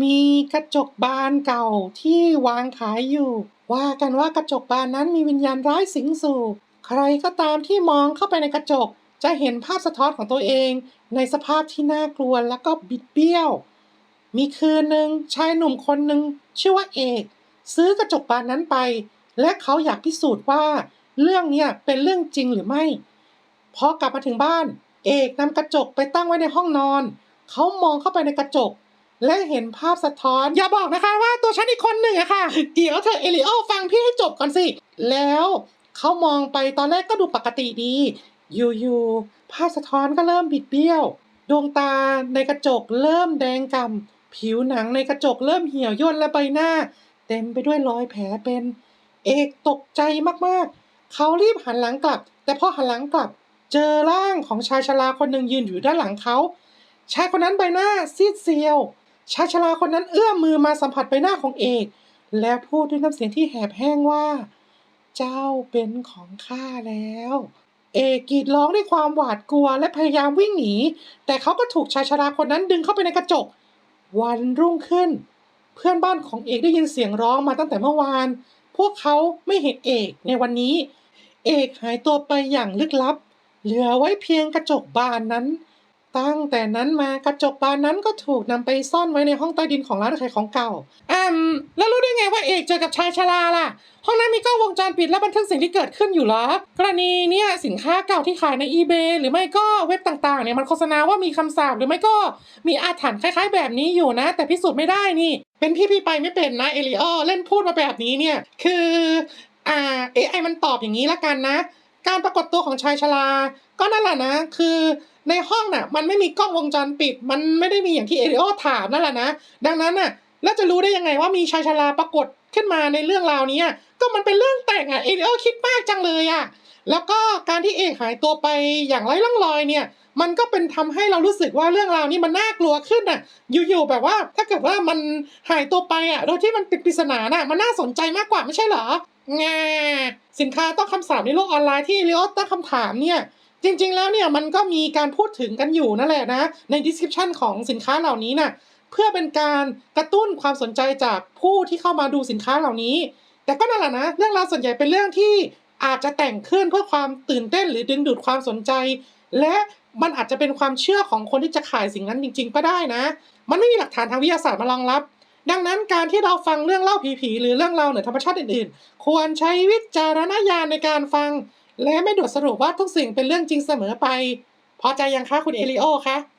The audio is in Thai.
มีกระจกบานเก่าที่วางขายอยู่ ว่ากันว่ากระจกบานนั้นมีวิญญาณร้ายสิงสู่ ใครก็ตามที่มองเข้าไปในกระจก จะเห็นภาพสะท้อนของตัวเอง ในสภาพที่น่ากลัวแล้วก็บิดเบี้ยว มีคืนหนึ่งชายหนุ่มคนหนึ่งชื่อว่าเอก ซื้อกระจกบานนั้นไป และเขาอยากพิสูจน์ว่า เรื่องนี้เป็นเรื่องจริงหรือไม่พอกลับมาถึงบ้าน เอกนำกระจกไปตั้งไว้ในห้องนอน เขามองเข้าไปในกระจก และเห็นภาพสะท้อน อย่าบอกนะคะว่าตัวฉันอีกคนหนึ่งอะค่ะเดี๋ยวเธอเอลิโอฟังพี่ให้จบก่อนสิ แล้วเขามองไปตอนแรกก็ดูปกติดีอยู่ๆภาพสะท้อนก็เริ่มบิดเบี้ยว ดวงตาในกระจกเริ่มแดงกำ่ำผิวหนังในกระจกเริ่มเหี่ยวย่นและใบหน้า เต็มไปด้วยรอยแผลเป็น เอกตกใจมากๆ เขารีบหันหลังกลับ แต่พอหันหลังกลับ เจอร่างของชายชราคนหนึ่งยืนอยู่ด้านหลังเขาชายคนนั้นใบหน้าซีดเซียว ชายชราคนนั้นเอื้อมมือมาสัมผัสใบหน้าของเอก และพูดด้วยน้ำเสียงที่แหบแห้งว่า เจ้าเป็นของข้าแล้ว เอกกรีดร้องด้วยความหวาดกลัวและพยายามวิ่งหนี แต่เขาก็ถูกชายชราคนนั้นดึงเข้าไปในกระจก วันรุ่งขึ้น เพื่อนบ้านของเอกได้ยินเสียงร้องมาตั้งแต่เมื่อวาน พวกเขาไม่เห็นเอกในวันนี้ เอกหายตัวไปอย่างลึกลับ เหลือไว้เพียงกระจกบานนั้น ตั้งแต่นั้นมากระจกบานนั้นก็ถูกนำไปซ่อนไว้ในห้องใต้ดินของร้านขายของเก่าอืมแล้วรู้ได้ไงว่าเอกเจอกับชายชราล่ะ ห้องนั้นมีกล้องวงจรปิดและบันทึกสิ่งที่เกิดขึ้นอยู่หรอกรณีเนี่ยสินค้าเก่าที่ขายใน eBay หรือไม่ก็เว็บต่างๆเนี่ยมันโฆษณาว่ามีคำสาปหรือไม่ก็มีอาถรรพ์คล้าย ๆ แบบนี้อยู่นะ แต่พิสูจน์ไม่ได้นี่ เป็นพี่พี่ไปไม่เป็นนะเอลิออเล่นพูดมาแบบนี้เนี่ย คืออ่า AI มันตอบอย่างนี้ละกันนะ การปรากฏตัวของชายชรา ก็นั่นแหละนะ คือในห้องน่ะ มันไม่มีกล้องวงจรปิด มันไม่ได้มีอย่างที่เอริโอถามนั่นแหละนะ ดังนั้นน่ะ แล้วจะรู้ได้ยังไงว่ามีชายชราปรากฏขึ้นมาในเรื่องราวนี้ ก็มันเป็นเรื่องแต่งอะ เอริโอคิดมากจังเลยอะ แล้วก็การที่เอกหายตัวไปอย่างไร้ร่องรอยเนี่ย มันก็เป็นทำให้เรารู้สึกว่าเรื่องราวนี้มันน่ากลัวขึ้นน่ะ อยู่ๆแบบว่า ถ้าเกิดว่ามันหายตัวไปอะโดยที่มันเป็นปริศนาน่ะมันน่าสนใจมากกว่าไม่ใช่เหรองาสินค้าต้องคำสาปในโลกออนไลน์ที่เรียกตั้งคำถามเนี่ยจริง ๆ แล้วเนี่ยมันก็มีการพูดถึงกันอยู่นั่นแหละนะ ใน description ของสินค้าเหล่านี้น่ะเพื่อเป็นการกระตุ้นความสนใจจากผู้ที่เข้ามาดูสินค้าเหล่านี้ แต่ก็นั่นแหละนะเรื่องราวส่วนใหญ่เป็นเรื่องที่อาจจะแต่งขึ้นเพื่อความตื่นเต้นหรือดึงดูดความสนใจ และมันอาจจะเป็นความเชื่อของคนที่จะขายสิ่งนั้นจริง ๆ ก็ได้นะ มันไม่มีหลักฐานทางวิทยาศาสตร์มารองรับ ดังนั้นการที่เราฟังเรื่องเล่าผีๆหรือเรื่องเล่าเหนือธรรมชาติอื่นๆ ควรใช้วิจารณญาณในการฟัง และไม่ด่วนสรุปว่าทุกสิ่งเป็นเรื่องจริงเสมอไป พอใจยังคะคุณเอลิโอคะ